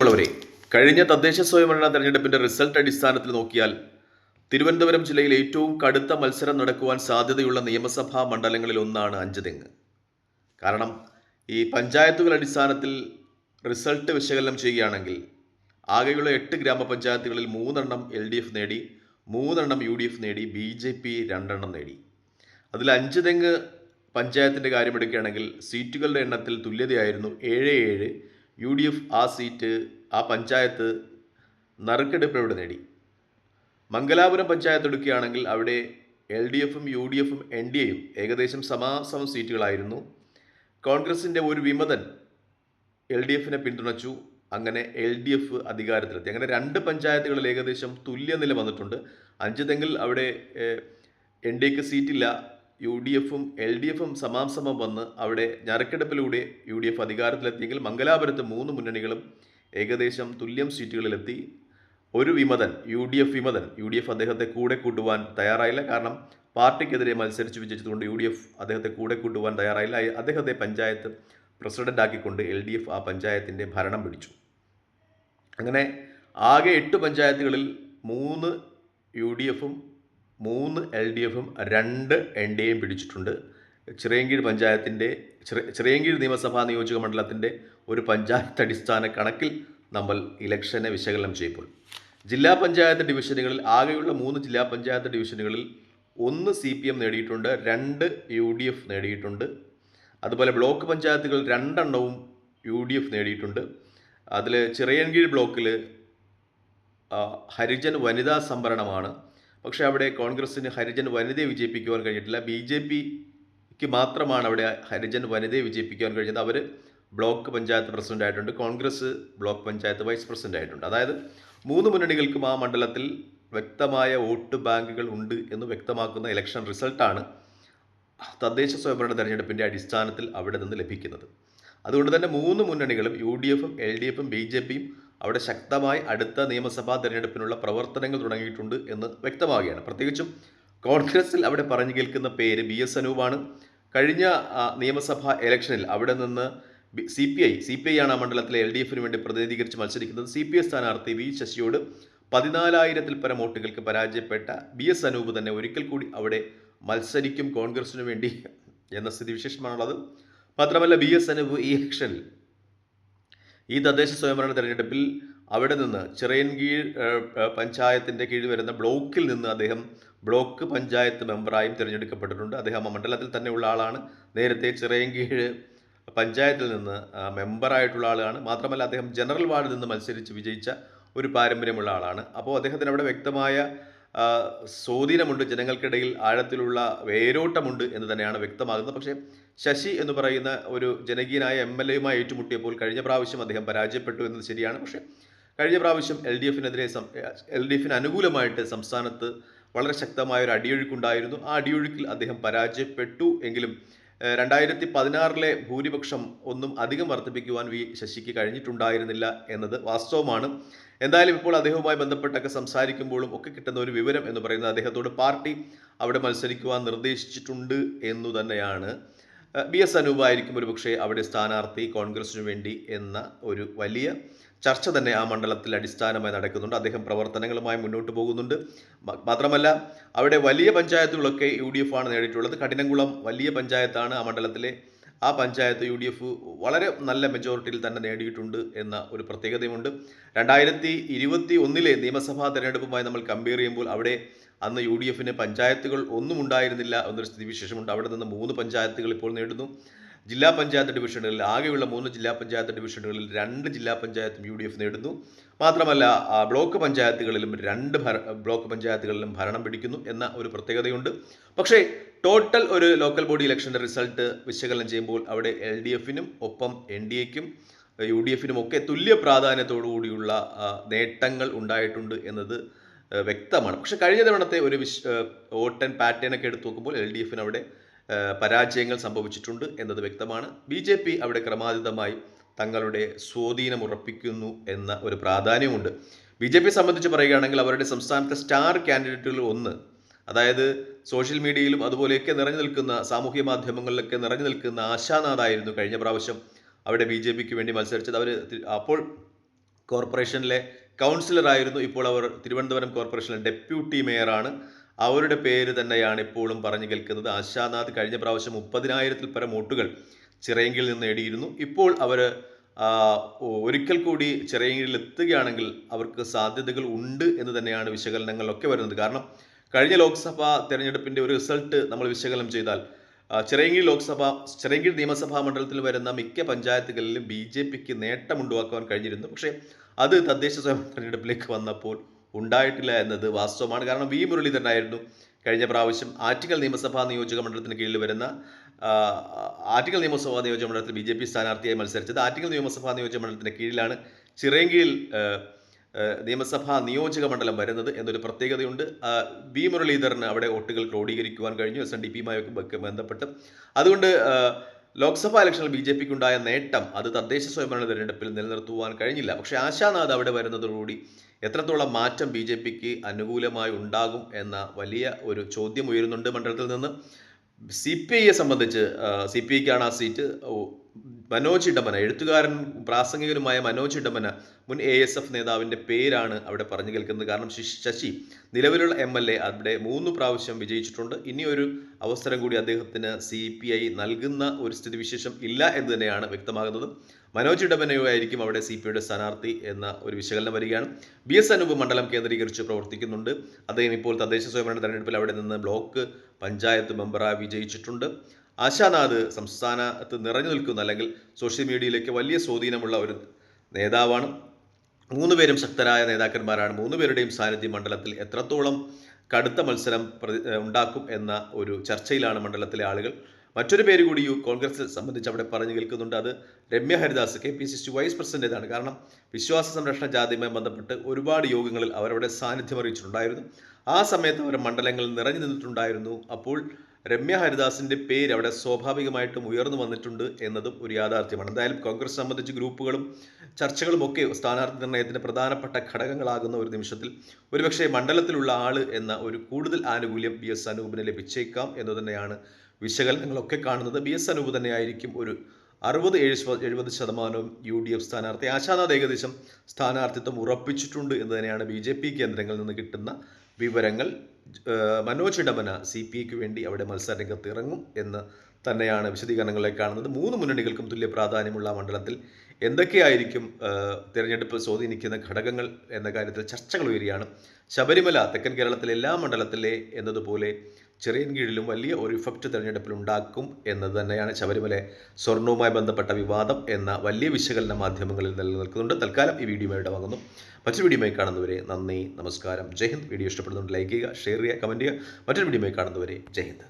ഉള്ളവരെ കഴിഞ്ഞ തദ്ദേശ സ്വയംഭരണ തെരഞ്ഞെടുപ്പിന്റെ റിസൾട്ട് അടിസ്ഥാനത്തിൽ നോക്കിയാൽ തിരുവനന്തപുരം ജില്ലയിൽ ഏറ്റവും കടുത്ത മത്സരം നടക്കുവാൻ സാധ്യതയുള്ള നിയമസഭാ മണ്ഡലങ്ങളിൽ ഒന്നാണ് അഞ്ചുതെങ്ങ്. കാരണം ഈ പഞ്ചായത്തുകൾ അടിസ്ഥാനത്തിൽ റിസൾട്ട് വിശകലനം ചെയ്യുകയാണെങ്കിൽ ആകെയുള്ള എട്ട് ഗ്രാമപഞ്ചായത്തുകളിൽ മൂന്നെണ്ണം എൽ ഡി എഫ് നേടി മൂന്നെണ്ണം യു ഡി എഫ് നേടി ബി ജെ പി രണ്ടെണ്ണം നേടി. അതിൽ അഞ്ച് തെങ്ങ് പഞ്ചായത്തിന്റെ കാര്യമെടുക്കുകയാണെങ്കിൽ സീറ്റുകളുടെ എണ്ണത്തിൽ തുല്യതയായിരുന്നു ഏഴ് ഏഴ് യു ഡി എഫ് ആ സീറ്റ് ആ പഞ്ചായത്ത് നറുക്കെടുപ്പിലൂടെ നേടി. മംഗലാപുരം പഞ്ചായത്ത് എടുക്കുകയാണെങ്കിൽ അവിടെ എൽ ഡി എഫും യു ഡി എഫും എൻ ഡി എയും ഏകദേശം സമാസമ സീറ്റുകളായിരുന്നു. കോൺഗ്രസിന്റെ ഒരു വിമതൻ എൽ ഡി എഫിനെ പിന്തുണച്ചു. അങ്ങനെ എൽ ഡി എഫ് അധികാരത്തിലെത്തി. അങ്ങനെ രണ്ട് പഞ്ചായത്തുകളിൽ ഏകദേശം തുല്യനില വന്നിട്ടുണ്ട്. അഞ്ചതെങ്കിൽ അവിടെ എൻ ഡി എക്ക് സീറ്റില്ല. യു ഡി എഫും എൽ ഡി എഫും സമാംസമം വന്ന് അവിടെ ഞറക്കെടുപ്പിലൂടെ യു ഡി എഫ് അധികാരത്തിലെത്തിയെങ്കിൽ മംഗലാപുരത്ത് മൂന്ന് മുന്നണികളും ഏകദേശം തുല്യം സീറ്റുകളിലെത്തി. ഒരു വിമതൻ യു ഡി എഫ് വിമതൻ യു ഡി എഫ് അദ്ദേഹത്തെ കൂടെ കൂട്ടുവാൻ തയ്യാറായില്ല. കാരണം പാർട്ടിക്കെതിരെ മത്സരിച്ച് വിജയിച്ചതുകൊണ്ട് യു ഡി എഫ് അദ്ദേഹത്തെ കൂടെ കൂട്ടുവാൻ തയ്യാറായില്ല. അദ്ദേഹത്തെ പഞ്ചായത്ത് പ്രസിഡന്റ് ആക്കിക്കൊണ്ട് എൽ ഡി എഫ് ആ പഞ്ചായത്തിന്റെ ഭരണം പിടിച്ചു. അങ്ങനെ ആകെ എട്ട് പഞ്ചായത്തുകളിൽ മൂന്ന് യു ഡി എഫും മൂന്ന് എൽ ഡി എഫും രണ്ട് എൻ ഡി എയും പിടിച്ചിട്ടുണ്ട്. ചിറയൻകീഴ് പഞ്ചായത്തിന്റെ ചിറ ചിറയൻകീഴ് നിയമസഭാ നിയോജക മണ്ഡലത്തിന്റെ ഒരു പഞ്ചായത്ത് അടിസ്ഥാന കണക്കിൽ നമ്മൾ ഇലക്ഷനെ വിശകലനം ചെയ്യുമ്പോൾ. ജില്ലാ പഞ്ചായത്ത് ഡിവിഷനുകളിൽ ആകെയുള്ള മൂന്ന് ജില്ലാ പഞ്ചായത്ത് ഡിവിഷനുകളിൽ ഒന്ന് സി പി എം നേടിയിട്ടുണ്ട് രണ്ട് യു ഡി എഫ് നേടിയിട്ടുണ്ട്. അതുപോലെ ബ്ലോക്ക് പഞ്ചായത്തുകൾ രണ്ടെണ്ണവും യു ഡി എഫ് നേടിയിട്ടുണ്ട്. അതിൽ ചിറയൻകീഴ് ബ്ലോക്കിൽ ഹരിജൻ വനിതാ സംവരണമാണ് പക്ഷേ അവിടെ കോൺഗ്രസ്സിന് ഹരിജൻ വനിതയെ വിജയിപ്പിക്കുവാൻ കഴിഞ്ഞിട്ടില്ല. ബി ജെ പിക്ക് മാത്രമാണ് അവിടെ ഹരിജൻ വനിതയെ വിജയിപ്പിക്കുവാൻ കഴിഞ്ഞത്. അവർ ബ്ലോക്ക് പഞ്ചായത്ത് പ്രസിഡന്റ് ആയിട്ടുണ്ട്. Congress block panchayat vice president ആയിട്ടുണ്ട്. അതായത് മൂന്ന് മുന്നണികൾക്കും ആ മണ്ഡലത്തിൽ വ്യക്തമായ വോട്ട് ബാങ്കുകൾ ഉണ്ട് എന്ന് വ്യക്തമാക്കുന്ന ഇലക്ഷൻ റിസൾട്ടാണ് തദ്ദേശ സ്വയംഭരണ തെരഞ്ഞെടുപ്പിന്റെ അടിസ്ഥാനത്തിൽ അവിടെ നിന്ന് ലഭിക്കുന്നത്. അതുകൊണ്ട് തന്നെ മൂന്ന് മുന്നണികളും യു ഡി എഫും എൽ ഡി എഫും ബി ജെ പിയും അവിടെ ശക്തമായി അടുത്ത നിയമസഭാ തെരഞ്ഞെടുപ്പിനുള്ള പ്രവർത്തനങ്ങൾ തുടങ്ങിയിട്ടുണ്ട് എന്ന് വ്യക്തമാവുകയാണ്. പ്രത്യേകിച്ചും കോൺഗ്രസിൽ അവിടെ പറഞ്ഞു കേൾക്കുന്ന പേര് ബി എസ് അനൂപാണ്. കഴിഞ്ഞ നിയമസഭാ ഇലക്ഷനിൽ അവിടെ നിന്ന് C P I C P I ആണ് ആ മണ്ഡലത്തിലെ എൽ ഡി എഫിന് വേണ്ടി പ്രതിനിധീകരിച്ച് മത്സരിക്കുന്നത്. സി പി ഐ സ്ഥാനാർത്ഥി വി ശശിയോട് പതിനാലായിരത്തിൽ പരം വോട്ടുകൾക്ക് പരാജയപ്പെട്ട ബി എസ് അനൂപ് തന്നെ ഒരിക്കൽ കൂടി അവിടെ മത്സരിക്കും കോൺഗ്രസിനു വേണ്ടി എന്ന സ്ഥിതിവിശേഷമാണുള്ളത്. മാത്രമല്ല ബി എസ് അനൂപ് ഈ ഇലക്ഷനിൽ ഈ തദ്ദേശ സ്വയംഭരണ തെരഞ്ഞെടുപ്പിൽ അവിടെ നിന്ന് ചിറയൻകീഴ് പഞ്ചായത്തിന്റെ കീഴിൽ വരുന്ന ബ്ലോക്കിൽ നിന്ന് അദ്ദേഹം ബ്ലോക്ക് പഞ്ചായത്ത് മെമ്പറായും തിരഞ്ഞെടുക്കപ്പെട്ടിട്ടുണ്ട്. അദ്ദേഹം ആ മണ്ഡലത്തിൽ തന്നെ ഉള്ള ആളാണ്. നേരത്തെ ചിറയൻകീഴ് പഞ്ചായത്തിൽ നിന്ന് മെമ്പറായിട്ടുള്ള ആളാണ്. മാത്രമല്ല അദ്ദേഹം ജനറൽ വാർഡിൽ നിന്ന് മത്സരിച്ച് വിജയിച്ച ഒരു പാരമ്പര്യമുള്ള ആളാണ്. അപ്പോൾ അദ്ദേഹത്തിന് അവിടെ വ്യക്തമായ സ്വാധീനമുണ്ട്. ജനങ്ങൾക്കിടയിൽ ആഴത്തിലുള്ള വേരോട്ടമുണ്ട് എന്ന് തന്നെയാണ് വ്യക്തമാകുന്നത്. പക്ഷേ ശശി എന്ന് പറയുന്ന ഒരു ജനകീയനായ എം എൽ എയുമായി ഏറ്റുമുട്ടിയപ്പോൾ കഴിഞ്ഞ പ്രാവശ്യം അദ്ദേഹം പരാജയപ്പെട്ടു എന്നത് ശരിയാണ്. പക്ഷേ കഴിഞ്ഞ പ്രാവശ്യം എൽ ഡി എഫിനെതിരെ എൽ ഡി എഫിന് അനുകൂലമായിട്ട് സംസ്ഥാനത്ത് വളരെ ശക്തമായ ഒരു അടിയൊഴുക്കുണ്ടായിരുന്നു. ആ അടിയൊഴുക്കിൽ അദ്ദേഹം പരാജയപ്പെട്ടു എങ്കിലും രണ്ടായിരത്തി പതിനാറിലെ ഭൂരിപക്ഷം ഒന്നും അധികം വർദ്ധിപ്പിക്കുവാൻ വി ശശിക്ക് കഴിഞ്ഞിട്ടുണ്ടായിരുന്നില്ല എന്നത് വാസ്തവമാണ്. എന്തായാലും ഇപ്പോൾ അദ്ദേഹവുമായി ബന്ധപ്പെട്ടൊക്കെ സംസാരിക്കുമ്പോഴും ഒക്കെ കിട്ടുന്ന ഒരു വിവരം എന്ന് പറയുന്നത് അദ്ദേഹത്തോട് പാർട്ടി അവിടെ മത്സരിക്കുവാൻ നിർദ്ദേശിച്ചിട്ടുണ്ട് എന്നു തന്നെയാണ്. ബി എസ് അനൂപായിരിക്കും ഒരു പക്ഷേ അവിടെ സ്ഥാനാർത്ഥി കോൺഗ്രസിനു വേണ്ടി എന്ന ഒരു വലിയ ചർച്ച തന്നെ ആ മണ്ഡലത്തിൽ അടിസ്ഥാനമായി നടക്കുന്നുണ്ട്. അദ്ദേഹം പ്രവർത്തനങ്ങളുമായി മുന്നോട്ട് പോകുന്നുണ്ട്. മാത്രമല്ല അവിടെ വലിയ പഞ്ചായത്തുകളൊക്കെ യു ഡി എഫ് ആണ് നേടിയിട്ടുള്ളത്. കഠിനംകുളം വലിയ പഞ്ചായത്താണ് ആ മണ്ഡലത്തിലെ ആ പഞ്ചായത്ത് യു ഡി എഫ് വളരെ നല്ല മെജോറിറ്റിയിൽ തന്നെ നേടിയിട്ടുണ്ട് എന്ന ഒരു പ്രത്യേകതയുമുണ്ട്. രണ്ടായിരത്തി ഇരുപത്തി ഒന്നിലെ നിയമസഭാ തെരഞ്ഞെടുപ്പുമായി നമ്മൾ കമ്പയർ ചെയ്യുമ്പോൾ അവിടെ അന്ന് യു ഡി എഫിന് പഞ്ചായത്തുകൾ ഒന്നും ഉണ്ടായിരുന്നില്ല എന്നൊരു സ്ഥിതിവിശേഷമുണ്ട്. അവിടെ നിന്ന് മൂന്ന് പഞ്ചായത്തുകൾ ഇപ്പോൾ നേടുന്നു. ജില്ലാ പഞ്ചായത്ത് ഡിവിഷനുകളിൽ ആകെയുള്ള മൂന്ന് ജില്ലാ പഞ്ചായത്ത് ഡിവിഷനുകളിൽ രണ്ട് ജില്ലാ പഞ്ചായത്തും യു ഡി എഫ് നേടുന്നു. മാത്രമല്ല ബ്ലോക്ക് പഞ്ചായത്തുകളിലും രണ്ട് ഭര ബ്ലോക്ക് പഞ്ചായത്തുകളിലും ഭരണം പിടിക്കുന്നു എന്ന ഒരു പ്രത്യേകതയുണ്ട്. പക്ഷേ ടോട്ടൽ ഒരു ലോക്കൽ ബോഡി ഇലക്ഷന്റെ റിസൾട്ട് വിശകലനം ചെയ്യുമ്പോൾ അവിടെ എൽ ഡി എഫിനും ഒപ്പം എൻ ഡി എക്കും യു ഡി എഫിനും ഒക്കെ തുല്യ പ്രാധാന്യത്തോടുകൂടിയുള്ള നേട്ടങ്ങൾ ഉണ്ടായിട്ടുണ്ട് എന്നത് വ്യക്തമാണ്. പക്ഷെ കഴിഞ്ഞ തവണത്തെ ഒരു വിശ് ഓട്ടൻ പാറ്റേൺ ഒക്കെ എടുത്ത് നോക്കുമ്പോൾ എൽ ഡി എഫിന് അവിടെ പരാജയങ്ങൾ സംഭവിച്ചിട്ടുണ്ട് എന്നത് വ്യക്തമാണ്. ബി ജെ പി അവിടെ ക്രമാതീതമായി തങ്ങളുടെ സ്വാധീനം ഉറപ്പിക്കുന്നു എന്ന ഒരു പ്രാധാന്യമുണ്ട്. ബി ജെ പി സംബന്ധിച്ച് പറയുകയാണെങ്കിൽ അവരുടെ സംസ്ഥാനത്തെ സ്റ്റാർ കാൻഡിഡേറ്റുകളിൽ ഒന്ന് അതായത് സോഷ്യൽ മീഡിയയിലും അതുപോലെയൊക്കെ നിറഞ്ഞു നിൽക്കുന്ന സാമൂഹ്യ മാധ്യമങ്ങളിലൊക്കെ നിറഞ്ഞു നിൽക്കുന്ന ആശാനാഥായിരുന്നു കഴിഞ്ഞ പ്രാവശ്യം അവിടെ ബി ജെ പിക്ക് വേണ്ടി മത്സരിച്ചത്. അവർ അപ്പോൾ കോർപ്പറേഷനിലെ കൗൺസിലറായിരുന്നു ഇപ്പോൾ അവർ തിരുവനന്തപുരം കോർപ്പറേഷനിലെ ഡെപ്യൂട്ടി മേയറാണ്. അവരുടെ പേര് തന്നെയാണ് ഇപ്പോഴും പറഞ്ഞു കേൾക്കുന്നത്. ആശാനാഥ് കഴിഞ്ഞ പ്രാവശ്യം മുപ്പതിനായിരത്തിൽ പരം വോട്ടുകൾ ചിറയങ്കിൽ നിന്ന് നേടിയിരുന്നു. ഇപ്പോൾ അവർ ഒരിക്കൽ കൂടി ചിറയങ്കിൽ എത്തുകയാണെങ്കിൽ അവർക്ക് സാധ്യതകൾ ഉണ്ട് എന്ന് തന്നെയാണ് വിശകലനങ്ങളൊക്കെ വരുന്നത്. കാരണം കഴിഞ്ഞ ലോക്സഭാ തെരഞ്ഞെടുപ്പിന്റെ ഒരു റിസൾട്ട് നമ്മൾ വിശകലനം ചെയ്താൽ ചിറയങ്കിൽ ലോക്സഭ ചിറയങ്കിൽ നിയമസഭാ മണ്ഡലത്തിൽ വരുന്ന മിക്ക പഞ്ചായത്തുകളിലും ബി ജെ പിക്ക് നേട്ടമുണ്ടാക്കുവാൻ കഴിഞ്ഞിരുന്നു. പക്ഷേ അത് തദ്ദേശ സ്വയം തെരഞ്ഞെടുപ്പിലേക്ക് വന്നപ്പോൾ ഉണ്ടായിട്ടില്ല എന്നത് വാസ്തവമാണ്. കാരണം വി മുരളീധരൻ ആയിരുന്നു കഴിഞ്ഞ പ്രാവശ്യം ആറ്റിങ്ങൽ നിയമസഭാ നിയോജക മണ്ഡലത്തിന് കീഴിൽ വരുന്ന ആറ്റിക്കൽ നിയമസഭാ നിയോജക മണ്ഡലത്തിൽ ബി ജെ പി സ്ഥാനാർത്ഥിയായി മത്സരിച്ചത് ആറ്റിങ്ങൽ നിയമസഭാ നിയോജക മണ്ഡലത്തിന് കീഴിലാണ് ചിറയൻകീഴിൽ നിയമസഭാ നിയോജക മണ്ഡലം വരുന്നത് എന്നൊരു പ്രത്യേകതയുണ്ട്. വി മുരളീധരന് അവിടെ വോട്ടുകൾ ക്രോഡീകരിക്കുവാൻ കഴിഞ്ഞു. എസ് എൻ ഡി പിയുമായൊക്കെ ബന്ധപ്പെട്ട്. അതുകൊണ്ട് ലോക്സഭാ ഇലക്ഷനിൽ ബി ജെ പിക്ക് ഉണ്ടായ നേട്ടം അത് തദ്ദേശ സ്വയംഭരണ തിരഞ്ഞെടുപ്പിൽ നിലനിർത്തുവാൻ കഴിഞ്ഞില്ല. പക്ഷേ ആശാനാഥ് അവിടെ വരുന്നതോടുകൂടി എത്രത്തോളം മാറ്റം ബി ജെ പിക്ക് അനുകൂലമായി ഉണ്ടാകും എന്ന വലിയ ഒരു ചോദ്യം ഉയരുന്നുണ്ട് മണ്ഡലത്തിൽ നിന്ന്. സി പി ഐയെ സംബന്ധിച്ച് സി പി ഐക്കാണ് ആ സീറ്റ് മനോജ് ഇടമന എഴുത്തുകാരൻ പ്രാസംഗികനുമായ മനോജ് ഇടമന മുൻ എ എസ് എഫ് നേതാവിന്റെ പേരാണ് അവിടെ പറഞ്ഞു കേൾക്കുന്നത്. കാരണം ശശി- നിലവിലുള്ള എം എൽ എ അവിടെ മൂന്ന് പ്രാവശ്യം വിജയിച്ചിട്ടുണ്ട്. ഇനി ഒരു അവസരം കൂടി അദ്ദേഹത്തിന് സി പി ഐ നൽകുന്ന ഒരു സ്ഥിതിവിശേഷം ഇല്ല എന്ന് തന്നെയാണ് വ്യക്തമാകുന്നത്. മനോജ് ഇടമനയോ ആയിരിക്കും അവിടെ സി പി ഐയുടെ സ്ഥാനാർത്ഥി എന്ന ഒരു വിശകലനം വരികയാണ്. ബി എസ് അനൂപ് മണ്ഡലം കേന്ദ്രീകരിച്ച് പ്രവർത്തിക്കുന്നുണ്ട്. അദ്ദേഹം ഇപ്പോൾ തദ്ദേശ സ്വയംഭരണ തെരഞ്ഞെടുപ്പിൽ അവിടെ നിന്ന് ബ്ലോക്ക് പഞ്ചായത്ത് മെമ്പറായി വിജയിച്ചിട്ടുണ്ട്. ആശാനാഥ് സംസ്ഥാനത്ത് നിറഞ്ഞു നിൽക്കുന്ന. അല്ലെങ്കിൽ സോഷ്യൽ മീഡിയയിലേക്ക് വലിയ സ്വാധീനമുള്ള ഒരു നേതാവാണ്. മൂന്ന് പേരും ശക്തരായ നേതാക്കന്മാരാണ്. മൂന്ന് പേരുടെയും സാന്നിധ്യം മണ്ഡലത്തിൽ എത്രത്തോളം കടുത്ത മത്സരം ഉണ്ടാക്കും എന്ന ഒരു ചർച്ചയിലാണ് മണ്ഡലത്തിലെ ആളുകൾ. മറ്റൊരു പേര് കൂടി യു കോൺഗ്രസ് സംബന്ധിച്ച് അവിടെ പറഞ്ഞു കേൾക്കുന്നുണ്ട്. അത് Ramya Haridas K P C C vice പ്രസിഡന്റേതാണ്. കാരണം വിശ്വാസ സംരക്ഷണ ജാതിയുമായി ബന്ധപ്പെട്ട് ഒരുപാട് യോഗങ്ങളിൽ അവരവിടെ സാന്നിധ്യം അറിയിച്ചിട്ടുണ്ടായിരുന്നു. ആ സമയത്ത് അവർ മണ്ഡലങ്ങളിൽ നിറഞ്ഞു നിന്നിട്ടുണ്ടായിരുന്നു. അപ്പോൾ രമ്യ ഹരിദാസിന്റെ പേര് അവിടെ സ്വാഭാവികമായിട്ടും ഉയർന്നു വന്നിട്ടുണ്ട് എന്നതും ഒരു യാഥാർത്ഥ്യമാണ്. എന്തായാലും കോൺഗ്രസ് സംബന്ധിച്ച് ഗ്രൂപ്പുകളും ചർച്ചകളും ഒക്കെ സ്ഥാനാർത്ഥി നിർണയത്തിന് പ്രധാനപ്പെട്ട ഘടകങ്ങളാകുന്ന ഒരു നിമിഷത്തിൽ ഒരുപക്ഷെ മണ്ഡലത്തിലുള്ള ആൾ എന്ന ഒരു കൂടുതൽ ആനുകൂല്യം ബി എസ് അനൂപിന് ലഭിച്ചേക്കാം എന്ന് തന്നെയാണ് വിശകലനങ്ങളൊക്കെ കാണുന്നത്. ബി എസ് അനൂപ് തന്നെയായിരിക്കും ഒരു അറുപത് എഴുപത് ശതമാനവും യു ഡി എഫ് സ്ഥാനാർത്ഥി. ആശാനാഥ് ഏകദേശം സ്ഥാനാർത്ഥിത്വം ഉറപ്പിച്ചിട്ടുണ്ട് എന്ന് തന്നെയാണ് ബി ജെ പി കേന്ദ്രങ്ങളിൽ നിന്ന് കിട്ടുന്ന വിവരങ്ങൾ. മനോജ് ഇടമന സി പി ഐക്ക് വേണ്ടി അവിടെ മത്സരരംഗത്ത് ഇറങ്ങും എന്ന് തന്നെയാണ് വിശദീകരണങ്ങളെ കാണുന്നത്. മൂന്ന് മുന്നണികൾക്കും തുല്യ പ്രാധാന്യമുള്ള മണ്ഡലത്തിൽ എന്തൊക്കെയായിരിക്കും തിരഞ്ഞെടുപ്പ് സ്വാധീനിക്കുന്ന ഘടകങ്ങൾ എന്ന കാര്യത്തിൽ ചർച്ചകൾ ഉയരുകയാണ്. ശബരിമല തെക്കൻ കേരളത്തിലെ എല്ലാ മണ്ഡലത്തിലെ എന്നതുപോലെ ചെറിയൻകീഴിലും വലിയ ഒരു ഇഫക്റ്റ് തിരഞ്ഞെടുപ്പിൽ ഉണ്ടാക്കും എന്നത് തന്നെയാണ് ശബരിമല സ്വർണവുമായി ബന്ധപ്പെട്ട വിവാദം എന്ന വലിയ വിശകലന മാധ്യമങ്ങളിൽ നിലനിൽക്കുന്നുണ്ട്. തൽക്കാലം ഈ വീഡിയോ ഇവിടെ വാങ്ങുന്നു മറ്റൊരു വീഡിയോയുമായി കാണുന്നവരെ നന്ദി നമസ്കാരം. ജയ് ഹിന്ദ്. വീഡിയോ ഇഷ്ടപ്പെടുന്നുണ്ട് ലൈക്ക് ചെയ്യുക ഷെയർ ചെയ്യുക കമന്റ് ചെയ്യുക. മറ്റൊരു വീഡിയോയുമായി കാണുന്നവരെ ജയ് ഹിന്ദ്.